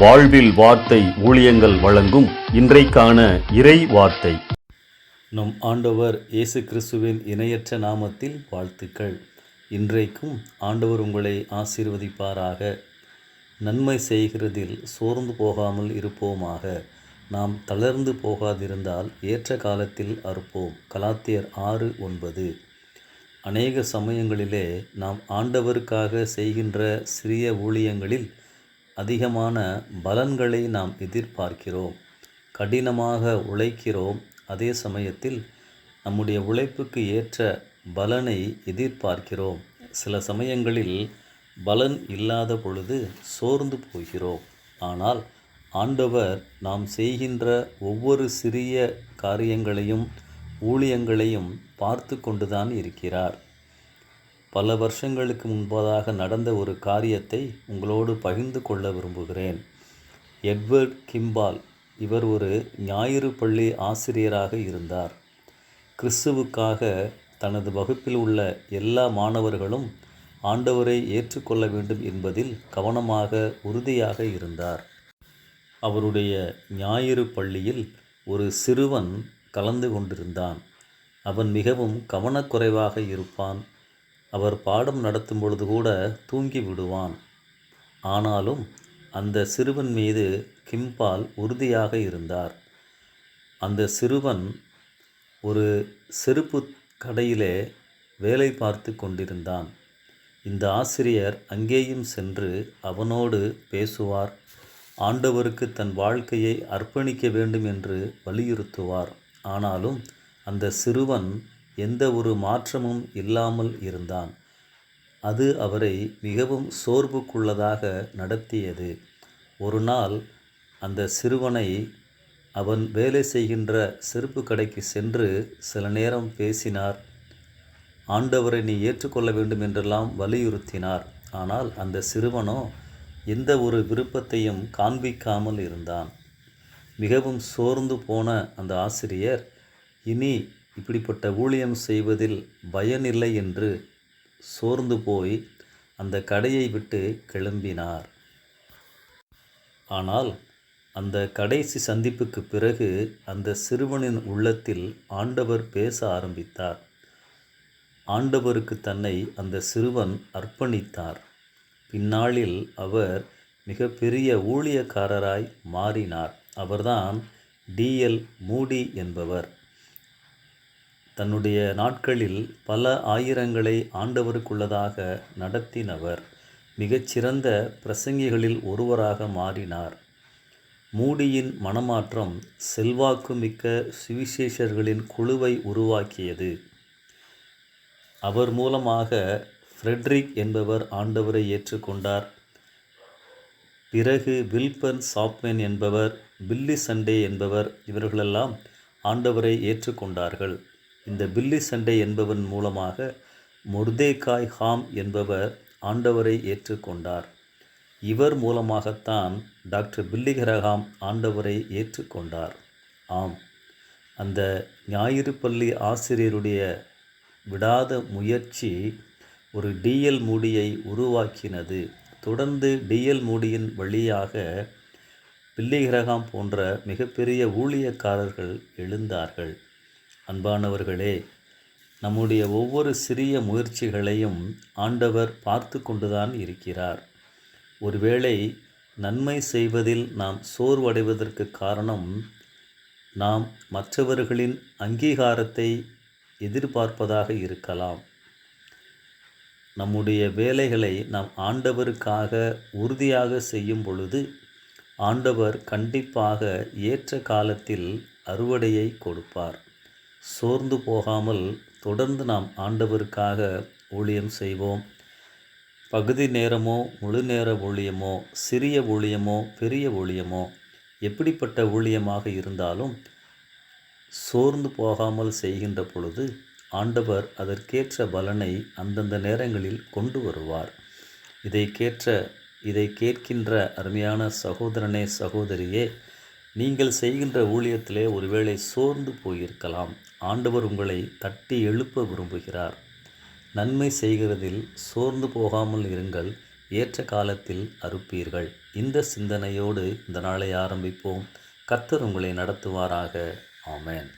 வாழ்வில் வார்த்தை ஊழியங்கள் வழங்கும் இன்றைக்கான இறை வார்த்தை. நம் ஆண்டவர் இயேசு கிறிஸ்துவின் இணையற்ற நாமத்தில் வாழ்த்துக்கள். இன்றைக்கும் ஆண்டவர் உங்களை ஆசீர்வதிப்பாராக. நன்மை செய்கிறதில் சோர்ந்து போகாமல் இருப்போமாக. நாம் தளர்ந்து போகாதிருந்தால் ஏற்ற காலத்தில் அறுப்போம். கலாத்தியர் ஆறு ஒன்பது. அநேக சமயங்களிலே நாம் ஆண்டவருக்காக செய்கின்ற சிறிய ஊழியங்களில் அதிகமான பலன்களை நாம் எதிர்பார்க்கிறோம். கடினமாக உழைக்கிறோம். அதே சமயத்தில் நம்முடைய உழைப்புக்கு ஏற்ற பலனை எதிர்பார்க்கிறோம். சில சமயங்களில் பலன் இல்லாத பொழுது சோர்ந்து போகிறோம். ஆனால் ஆண்டவர் நாம் செய்கின்ற ஒவ்வொரு சிறிய காரியங்களையும் ஊழியங்களையும் பார்த்து கொண்டுதான் இருக்கிறார். பல வருஷங்களுக்கு முன்பதாக நடந்த ஒரு காரியத்தை உங்களோடு பகிர்ந்து கொள்ள விரும்புகிறேன். எட்வர்ட் கிம்பால் இவர் ஒரு ஞாயிறு பள்ளி ஆசிரியராக இருந்தார். கிறிஸ்துவுக்காக தனது வகுப்பில் உள்ள எல்லா மாணவர்களும் ஆண்டவரை ஏற்றுக்கொள்ள வேண்டும் என்பதில் கவனமாக உறுதியாக இருந்தார். அவருடைய ஞாயிறு பள்ளியில் ஒரு சிறுவன் கலந்து கொண்டிருந்தான். அவன் மிகவும் கவனக்குறைவாக இருப்பான். அவர் பாடம் நடத்தும் பொழுது கூட தூங்கி விடுவான். ஆனாலும் அந்த சிறுவன் மீது கிம்பால் உறுதியாக இருந்தார். அந்த சிறுவன் ஒரு செருப்பு கடையிலே வேலை பார்த்து கொண்டிருந்தான். இந்த ஆசிரியர் அங்கேயும் சென்று அவனோடு பேசுவார். ஆண்டவருக்கு தன் வாழ்க்கையை அர்ப்பணிக்க வேண்டும் என்று வலியுறுத்துவார். ஆனாலும் அந்த சிறுவன் எந்த ஒரு மாற்றமும் இல்லாமல் இருந்தான். அது அவரை மிகவும் சோர்வுக்குள்ளதாக நடத்தியது. ஒரு நாள் அந்த சிறுவனை அவன் வேலை செய்கின்ற செருப்பு கடைக்கு சென்று சில நேரம் பேசினார். ஆண்டவரை நீ ஏற்றுக்கொள்ள வேண்டும் என்றெல்லாம் வலியுறுத்தினார். ஆனால் அந்த சிறுவனோ எந்த ஒரு விருப்பத்தையும் காண்பிக்காமல் இருந்தான். மிகவும் சோர்ந்து போன அந்த ஆசிரியர் இனி இப்படிப்பட்ட ஊழியம் செய்வதில் பயனில்லை என்று சோர்ந்து போய் அந்த கடையை விட்டு கிளம்பினார். ஆனால் அந்த கடைசி சந்திப்புக்கு பிறகு அந்த சிறுவனின் உள்ளத்தில் ஆண்டவர் பேச ஆரம்பித்தார். ஆண்டவருக்கு தன்னை அந்த சிறுவன் அர்ப்பணித்தார். பின்னாளில் அவர் மிகப்பெரிய ஊழியக்காரராய் மாறினார். அவர்தான் டிஎல் மூடி என்பவர். தன்னுடைய நாட்களில் பல ஆயிரங்களை ஆண்டவருக்குள்ளதாக நடத்தினவர். மிகச்சிறந்த பிரசங்கிகளில் ஒருவராக மாறினார். மூடியின் மனமாற்றம் செல்வாக்குமிக்க சுவிசேஷர்களின் குழுவை உருவாக்கியது. அவர் மூலமாக ஃப்ரெட்ரிக் என்பவர் ஆண்டவரை ஏற்றுக்கொண்டார். பிறகு வில்பன் சாப்மென் என்பவர் பில்லி சண்டே என்பவர் இவர்களெல்லாம் ஆண்டவரை ஏற்றுக்கொண்டார்கள். இந்த பில்லி சண்டை என்பவன் மூலமாக முர்தேகாய் ஹாம் என்பவர் ஆண்டவரை ஏற்றுக்கொண்டார். இவர் மூலமாகத்தான் டாக்டர் பில்லிகரகாம் ஆண்டவரை ஏற்றுக்கொண்டார். ஆம். அந்த ஞாயிறு பள்ளி ஆசிரியருடைய விடாத முயற்சி ஒரு டிஎல் மூடியை உருவாக்கினது. தொடர்ந்து டிஎல் மூடியின் வழியாக பில்லிகிரகாம் போன்ற மிகப்பெரிய ஊழியக்காரர்கள் எழுந்தார்கள். அன்பானவர்களே நம்முடைய ஒவ்வொரு சிறிய முயற்சிகளையும் ஆண்டவர் பார்த்து கொண்டுதான் இருக்கிறார். ஒருவேளை நன்மை செய்வதில் நாம் சோர்வடைவதற்கு காரணம் நாம் மற்றவர்களின் அங்கீகாரத்தை எதிர்பார்ப்பதாக இருக்கலாம். நம்முடைய வேலைகளை நாம் ஆண்டவருக்காக உறுதியாக செய்யும் பொழுது ஆண்டவர் கண்டிப்பாக ஏற்ற காலத்தில் அறுவடையை கொடுப்பார். சோர்ந்து போகாமல் தொடர்ந்து நாம் ஆண்டவருக்காக ஊழியம் செய்வோம். பகுதி நேரமோ முழு நேர ஊழியமோ சிறிய ஊழியமோ பெரிய ஊழியமோ எப்படிப்பட்ட ஊழியமாக இருந்தாலும் சோர்ந்து போகாமல் செய்கின்ற பொழுது ஆண்டவர் அதற்கேற்ற பலனை அந்தந்த நேரங்களில் கொண்டு வருவார். இதை கேற்ற இதை கேட்கின்ற அருமையான சகோதரனே சகோதரியே நீங்கள் செய்கின்ற ஊழியத்திலே ஒருவேளை சோர்ந்து போயிருக்கலாம். ஆண்டவர் உங்களை தட்டி எழுப்ப விரும்புகிறார். நன்மை செய்கிறதில் சோர்ந்து போகாமல் இருங்கள். ஏற்ற காலத்தில் அறுப்பீர்கள். இந்த சிந்தனையோடு இந்த நாளை ஆரம்பிப்போம். கர்த்தர் உங்களை நடத்துவாராக. ஆமேன்.